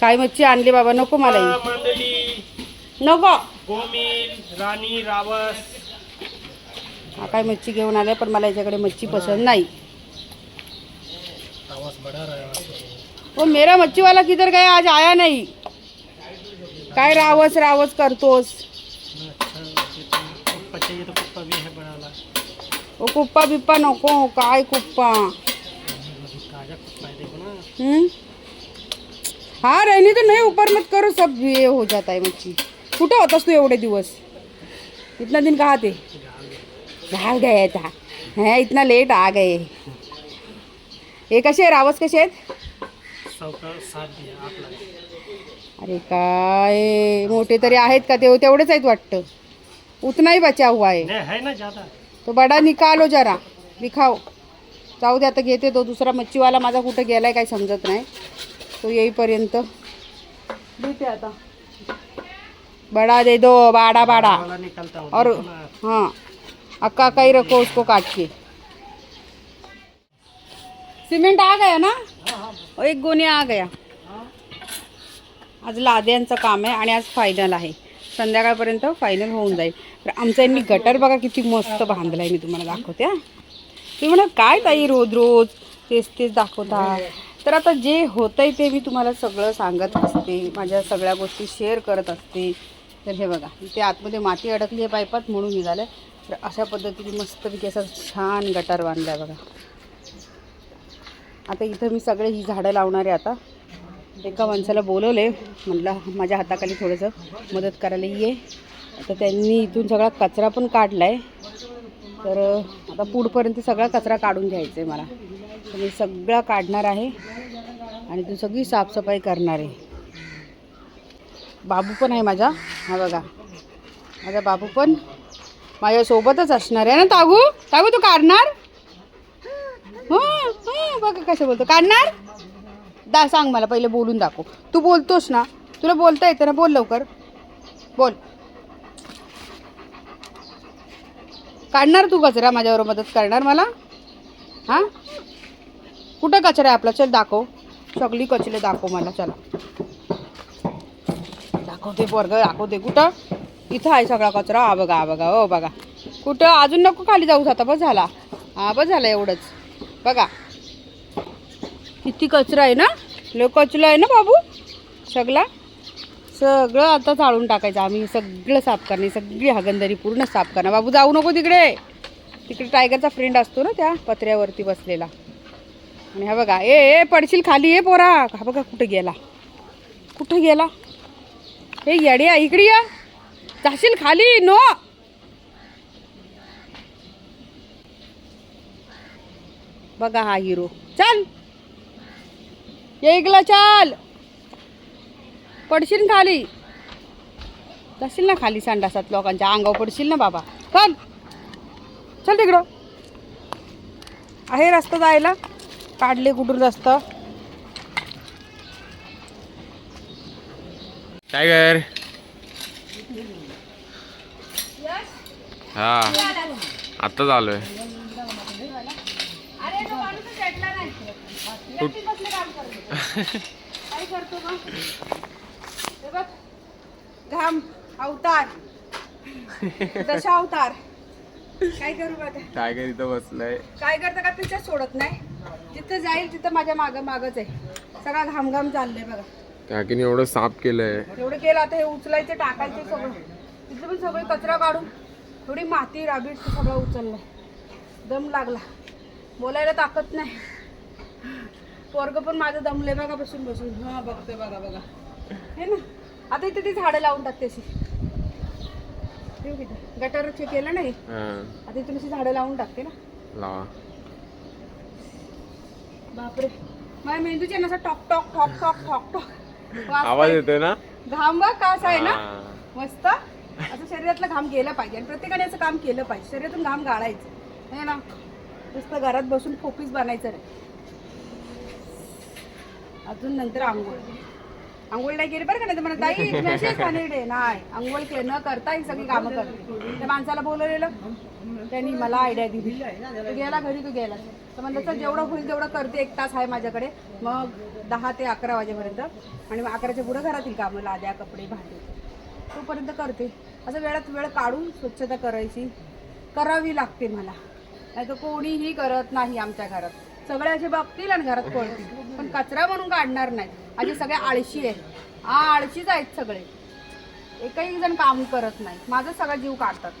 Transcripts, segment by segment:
काय मच्छी आणली बाबा? नको मला ही. नको. गोमिल राणी रावस. हा काय मच्छी घेऊन आलाय पण मला याच्याकडे मच्छी पसंत नाही. वो मेरा मच्छी वाला किधर गया? आज आया नहीं. काय रावस रावस करतोस? कुप्पा चाहिए तो कुप्पा भी है बड़ा वाला ओ कुप्पा बिप्पा नको काय कुप्पा? हम्म? हाँ रहने तो नहीं ऊपर मत करो सब ये हो जाता है मच्छी. कुठं होतास तू एवढे दिवस? इतना दिन कहा थे? घाल गए था. है इतना लेट आ गए. हे कसे आहे रावस कसे आहेत अरे काय मोठे तरी आहेत का ते? तेवढेच आहेत वाटतं. उतना ही बचा हुआ है. है ज़्यादा? तो बडा निकालो जरा. दिखाओ. जाऊ दे आता घेते तो दुसरा मच्छीवाला माझा कुठं गेलाय काय समजत नाही. तो येईपर्यंत. देते आता. बडा दे दो बाड़ा बाड़ा. हूँ और। हाँ. अक्का का ही रखो उसको काट के. सीमेंट आ गया ना? और एक गोणी आ गया. आज लाद्यांचं काम आहे आणि आज फायनल आहे. संध्याकाळपर्यंत फायनल होऊन जाईल. तर आमचं यांनी गटर बघा किती मस्त बांधलं आहे मी तुम्हाला दाखवते हा. तुम्ही म्हणा काय ताई रोज रोज? तेच तेच दाखवता. तर आता जे होतंय ते मी तुम्हाला सगळं सांगत असते माझ्या सगळ्या गोष्टी शेअर करत असते. तर हे बघा इथे आतमध्ये माती अडकली आहे पायपात म्हणून निघालं तर अशा पद्धतीने मस्तपैकी असा छान गटार बांधला आहे बघा. आता इथं मी सगळे ही झाडं लावणार आहे आता. एका माणसाला बोलवले म्हटलं माझ्या हाताखाली थोडंसं मदत करायला ये. तर त्यांनी इथून सगळा कचरा पण काढला आहे तर आता पुढपर्यंत सगळा कचरा काढून घ्यायचा आहे मला. तर मी सगळा काढणार आहे आणि तू सगळी साफसफाई करणार आहे. बाबू पण आहे माझा. हा बघा. माझा बाबू पण माझ्यासोबतच असणार आहे ना तागू? तागू तू काढणार? बघा कसं बोलतो. काढणार? दा सांग मला पहिले बोलून दाखव. तू बोलतोस ना? तुला बोलता येतं ना? बोल लवकर. बोल. काढणार तू कचरा माझ्यावर मदत करणार मला? हां? कुठं कचरा आहे आपला? चल दाखव. सगळी कचरे दाखव मला चला. दाखवते वर्ग दाखवते कुठं? इथं आहे सगळा कचरा. हा बघा हा बघा हो बघा. कुठं? अजून नको खाली जाऊ आता बस झाला. हा बस झाला एवढंच. बघा. किती कचरा आहे ना? लो कचरा आहे ना बाबू? सगळा? सगळं आता चाळून टाकायचं. आम्ही सगळं साफ करणे सगळी हागंदरी पूर्ण साफ करणार. बाबू जाऊ नको तिकडे. तिकडे टायगरचा फ्रेंड असतो ना त्या पत्र्यावरती बसलेला. आणि हा बघा ए ए पडशील खाली ये पोरा. हा बघा कुठं गेला. कुठं गेला? हे येड्या इकडे या. जाशील खाली नो. बघा हा हिरो. चल. ये इकला चाल. पडशील खाली. जाशील ना खाली संडासात लोकांच्या अंगावर पडशील ना बाबा. चल. चल तिकडं. आहे रस्ता जायला. काढले कुठून रस्ता. टायगर. हा. आत्ताच आलोय हे बघ. घाम अवतार. दशा अवतार. काय करू आता? टायगर इथं बसलाय. काय करतं का पिक्चर सोडत नाही? जिथं जाईल तिथं माझ्या मागं मागच आहे. सगळा घाम घाम चाललंय बघा. काकीने एवढं साफ केलंय. एवढं केलं आता हे उचलायचं टाकायचं सगळं. तिथं पण सगळे कचरा काढून थोडी माती राबीट ते सगळं उचललंय. दम लागला. बोलायला ताकद नाही. पोरग पण माझं दमले बघा बसून बसून. हा बघते बघा बघा. हे ना? आता इथे ती झाडं लावून टाकते अशी गटारचे केलं नाही? हा. आता इथून अशी झाडं लावून टाकते ना. लावा. बापरे. माझ्या मेंदूचे ना असं टॉक टॉक ठॉक ठॉक ठॉक टॉक आवाज येतोय ना? घाम बघ कसा आहे ना? हा. मस्त. असं शरीरातलं घाम गेलं पाहिजे आणि प्रत्येकाने असं काम केलं पाहिजे. शरीरातून घाम गाळायचं. हे ना नुसतं घरात बसून फोपीस बनायचं नाही अजून नंतर आंघोळ. आंघोळ नाही केली बरं का नाही तर म्हणत ताई नाही आंघोळ के न करता ही सगळी कामं करते त्या माणसाला बोलवलेलं. त्यांनी मला आयडिया दिली. तू गेला घरी तू गेला. तर म्हणलं चल जेवढं होईल तेवढं करते एक तास आहे माझ्याकडे. मग दहा ते अकरा वाजेपर्यंत आणि मग अकराच्या पुढं घरातील कामं लाद्या कपडे भांडे. तोपर्यंत करते. असं वेळात वेळ काढून स्वच्छता करायची करावी लागते मला. नाही तर कोणीही करत नाही आमच्या घरात. सगळे असे बघतील आणि घरात पळतील. पण कचरा म्हणून काढणार नाही. असे सगळे आळशी आहेत. हा आळशीच आहेत सगळे. एकही जण काम करत नाही. माझा सगळा जीव काढतात.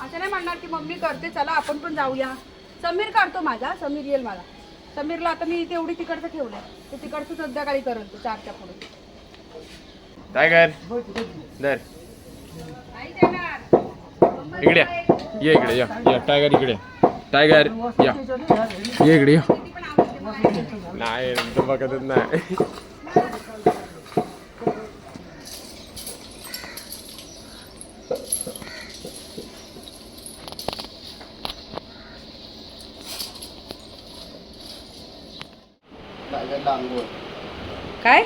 असं नाही म्हणणार की मम्मी करते चला आपण पण जाऊया. समीर काढतो माझा. समीर येईल मला. समीरला आता मी तेवढी तिकडचं ठेवलंय. ते तिकडचं संध्याकाळी करेल तो चारच्या पुढे. नाही देणार. इकडे या. ये इकडे या. या. टायगर इकडे. टायगर या. ये इकडे या किती पण आवडते मला. नाही तो बघतच नाही काय?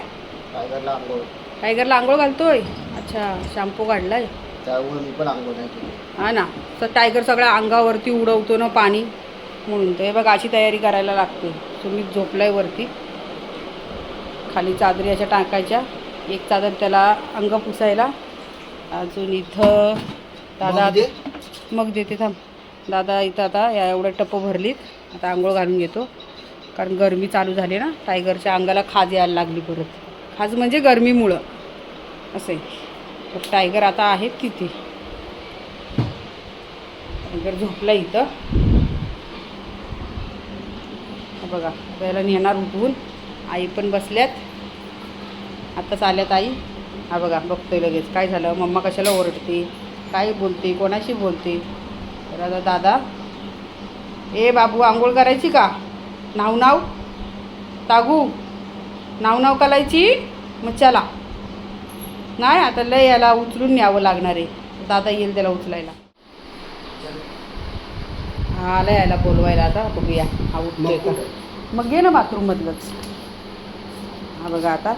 टायगरला आंघोळ टायगरला आंघोळ घालतोय? अच्छा शॅम्पू काढलाय. त्यामुळे मी पण आंघोळ नाही केली. हा ना. तर टायगर सगळ्या अंगावरती उडवतो ना पाणी. म्हणून. तर हे बघ अशी तयारी करायला लागते. तुम्ही झोपलाय वरती. खाली चादरी अशा टाकायच्या. एक चादर त्याला अंग पुसायला. अजून इथं दादा मग देते? थांब. दादा इथं आता या एवढ्या टप्प भरलीत. आता आंघोळ घालून घेतो. कारण गरमी चालू झाली ना टायगरच्या अंगाला खाज यायला लागली परत. खाज म्हणजे गरमीमुळं. असं आहे. तर टायगर आता आहेत तिथे टायगर झोपला इथं. बघा त्याला नेणार उठवून आई पण बसल्यात. आत्ताच आल्यात आई. हा बघा बघतोय लगेच. काय झालं? मम्मा कशाला ओरडते? काय बोलते? कोणाशी बोलते? तर आता दादा ए बाबू आंघोळ करायची का? नाव नाव? तागू? नाव नाव करायची मग चला. नाही आता लय याला उचलून न्यावं लागणार आहे. दादा येईल त्याला उचलायला. आला याला बोलवायला आता बघूया. हा उठतोय का? मग घे ना बाथरूममधलंच हा बघा आता.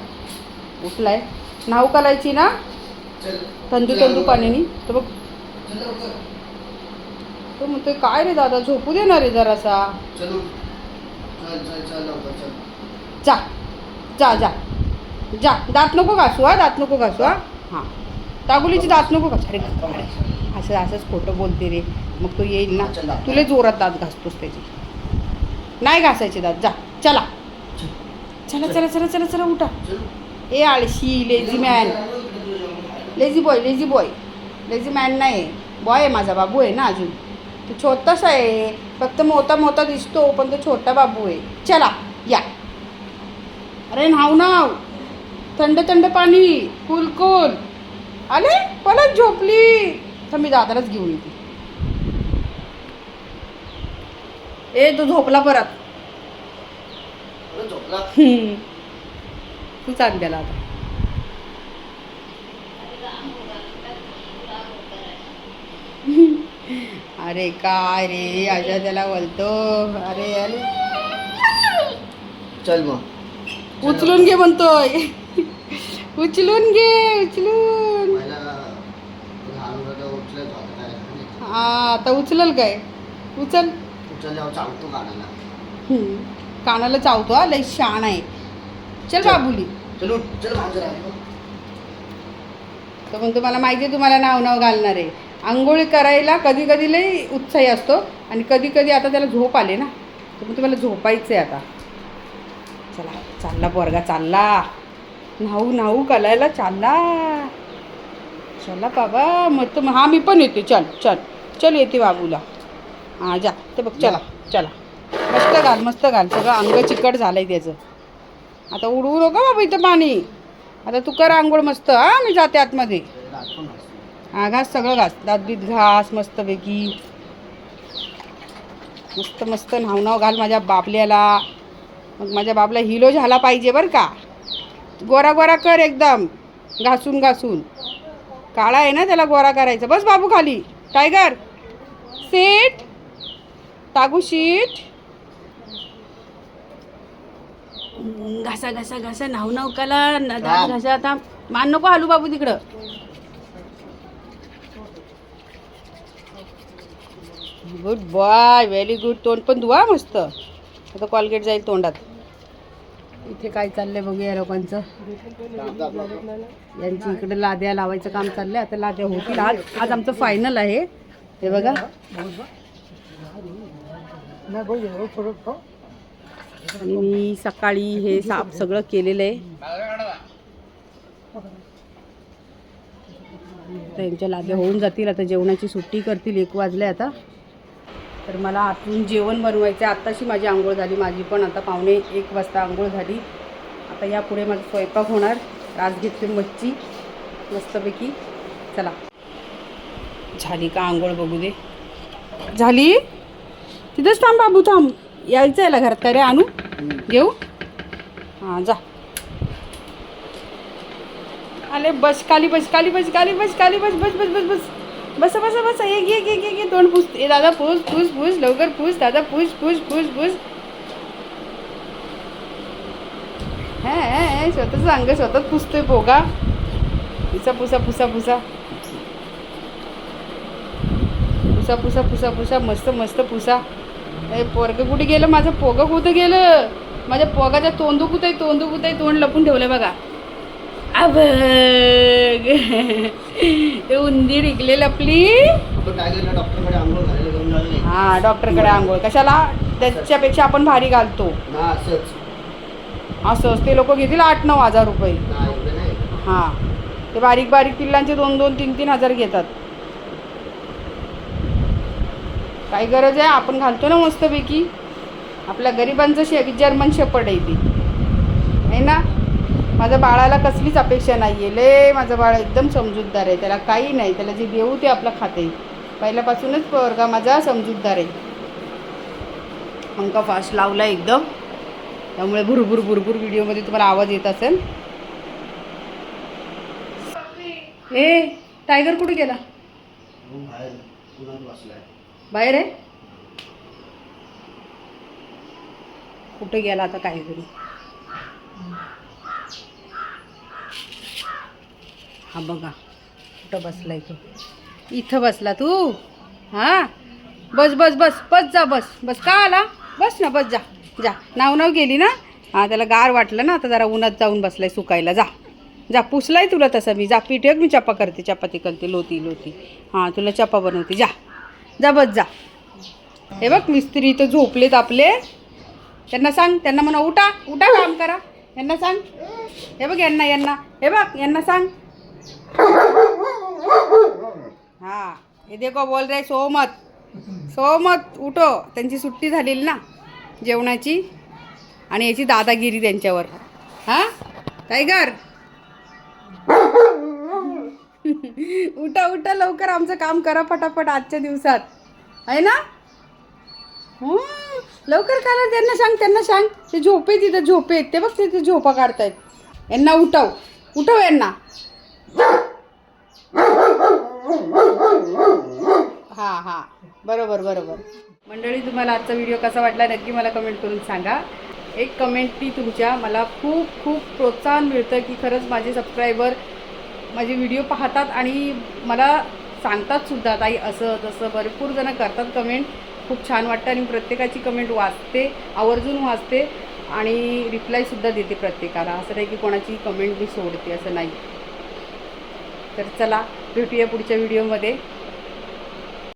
उठलाय. नाव करायची ना? तंदू तंदू पाण्यानी तर बघ. तो म्हणतोय काय रे दादा झोपू देणार रे जरासा. चलो चल चल चल लवकर चल. जा. जा जा. जा. दात नको घासू हा. दात नको घासू हा. हां. तागुलीची दात नको घासू. अरे असं असंच खोटं बोलते रे. मग तो येईल ना. तुला जोरात दात घासतोस त्याची. नाही घासायचे दात. जा. चला. चला. चला चला चला चला उठा. ए आळशी lazy man lazy boy lazy boy lazy man नाही. बॉय आहे माझा बाबू आहे ना अजून. तो छोटासा आहे. फक्त मोठा मोठा दिसतो पण तो छोटा बाबू आहे. चला या. अरे नाव नाव थंड थंड पाणी. कूल कूल आले? परत झोपली. तर मी दादालाच घेऊन येते. ए तो झोपला परत. अरे झोपला? हम्म. तू चाल त्याला आता. अरे काय रे अशा त्याला बोलतो. अरे अरे. चल मग. उचलून घे म्हणतोय. उचलून घे उचलून मला लहान मुलं उठलं झोपत आहे हा आता उचलल काय? उचल. उचलल्यावर गाण्याला हम्म. कानाला चावतो हा लई शाण आहे. चल बाबुली. चल उठ. तर म्हणतो मला माहिती आहे तुम्हाला नाव नाव घालणार आहे. आंघोळ करायला कधी कधी लई उत्साही असतो आणि कधी कधी आता त्याला झोप आले ना तर मग तुम्हाला झोपायचं आहे आता. चला चालला पोरगा चालला. नाहू नाहू कलायला चालला. चला बाबा मग तर हा मी पण येते. चल चल. चल येते बाबूला. हां जा. ते बघ चला चला. मस्त घाल मस्त घाल. सगळं अंग चिकट झालंय त्याचं. आता उडवू नका बाबा इथं पाणी. आता तू कर आंघोळ मस्त. हा मी जाते आतमध्ये. हा घास सगळं घास. दात बीत घास मस्तपैकी. मस्त मस्त नाव नाव घाल माझ्या बाबल्याला. मग माझ्या बाबला हिलो झाला पाहिजे बरं का. गोरा गोरा कर एकदम. घासून घासून. काळा आहे ना त्याला गोरा करायचा. बस बाबू खाली. टायगर सीट तागू शीट घासा घासा घासा नाव नाव काला न- दात घासा आता मान नको हालू बाबू तिकडं. गुड बॉय व्हेरी गुड तोंड पण धुवा मस्त. आता कॉलगेट जाईल तोंडात. इथे काय चाललंय बघूया या लोकांचं. यांची इकडे लाद्या लावायचं काम चाललंय. आता लाद्या होतील आज. आज आमचं फायनल आहे. हे बघा. आणि मी सकाळी हे साफ सगळं केलेलं आहे. त्यांच्या लागे होऊन जातील आता जेवणाची सुट्टी करतील एक वाजले आता. तर मला आतून जेवण बनवायचं आहे. आत्ताशी माझी आंघोळ झाली माझी पण आता पावणे एक वाजता आंघोळ झाली. आता यापुढे माझा स्वयंपाक होणार. आज घेतली मच्छी मस्तपैकी. चला. झाली का आंघोळ बघू दे. झाली? तिथंच थांब बाबू थांब. यायचं याला घरात. काय रे आणू. घेऊ. हां जा. अरे बस खाली बस खाली बस खाली बस खाली बस बस बस बस बस. बस बस बस. एक एक एक एक एक तोंड पुस. ए दादा पुस पुस पुस लवकर पुस दादा पुस पुस पुस पुस. हे स्वतःच अंग स्वतःच पुसतोय भोगा. पुसा पुसा पुसा पुसा. पुसा पुसा पुसा पुसा मस्त मस्त पुसा. ए पोरग कुठे गेलं? माझं पोगं कुठं गेलं? माझ्या पोगाच्या तोंडू कुठं तोंडू कुठं तोंड लपून ठेवलं बघा. अब ते उंदीर इकले लपली आपण काय केलं डॉक्टरकडे आंघोळ घालायला घेऊन जाणार नाही हा डॉक्टरकडे आंघोळ. कशाला? त्याच्यापेक्षा आपण भारी घालतो. असंच. ते लोक घेतील आठ नऊ हजार रुपये. हां. ते बारीक बारीक पिल्लांचे दोन दोन तीन तीन हजार घेतात. काय गरज आहे? आपण घालतो ना मस्तपैकी. आपल्या गरिबांचं शे जर्मन शेपड आहे ती. आहे ना? माझ्या बाळाला कसलीच अपेक्षा नाही आहे ले माझं बाळ एकदम समजूतदार आहे. त्याला काही नाही. त्याला जे देऊ ते आपलं खाते पहिल्यापासूनच पोरगा माझा समजूतदार आहे. पंखा फास्ट लावला एकदम. त्यामुळे भुरभुर भुरभुर व्हिडिओमध्ये तुम्हाला आवाज येत असेल. ए टायगर कुठे गेला? बाहेर आहे? कुठे गेला आता काहीतरी हा बघा कुठं बसलाय तो. इथं बसला तू? हा? बस बस बस बस जा बस. बस का आला? बस ना बस जा. जा. नाव नाव गेली ना? हा त्याला गार वाटलं ना आता जरा उन्हात जाऊन बसलाय सुकायला. जा. जा पुसलाय तुला तसं मी. जा पीठ मी चपा करते. चपाती करते लोती लोती. हां तुला चपा बनवते. जा. जा बस जा. हे बघ मिस्त्री इथं झोपलेत आपले. त्यांना सांग त्यांना म्हणा उठा उठा काम करा. यांना सांग. हे बघ यांना यांना. हे बघ यांना सांग. हा हे देखो बोल रे सोमत. सोमत उठो. त्यांची सुट्टी झालेली ना जेवणाची. आणि याची दादागिरी त्यांच्यावर. हां? टायगर उठा उठा लवकर आमचं काम करा फटाफट आजच्या दिवसात. आहे ना? लवकर करा त्यांना सांग त्यांना सांग. ते झोपे तिथं झोपे आहेत. ते बघ तिथे झोपा काढतायत. यांना उठव. उठव यांना. हां हां. बरोबर बरोबर. मंडळी तुम्हाला आजचा व्हिडिओ कसा वाटला? नक्की मला कमेंट करून सांगा. एक कमेंटनी तुमच्या मला खूप खूप प्रोत्साहन मिळतं की खरंच माझे सबस्क्रायबर माझे व्हिडिओ पाहतात आणि मला सांगतात सुद्धा ताई असं तसं भरपूर जणं करतात कमेंट खूप छान वाटतं आणि प्रत्येकाची कमेंट वाचते आवर्जून वाचते आणि रिप्लायसुद्धा देते प्रत्येकाला. असं नाही की कोणाची कमेंट मी सोडते असं नाही. तर चला भेटूया पुढच्या व्हिडिओमध्ये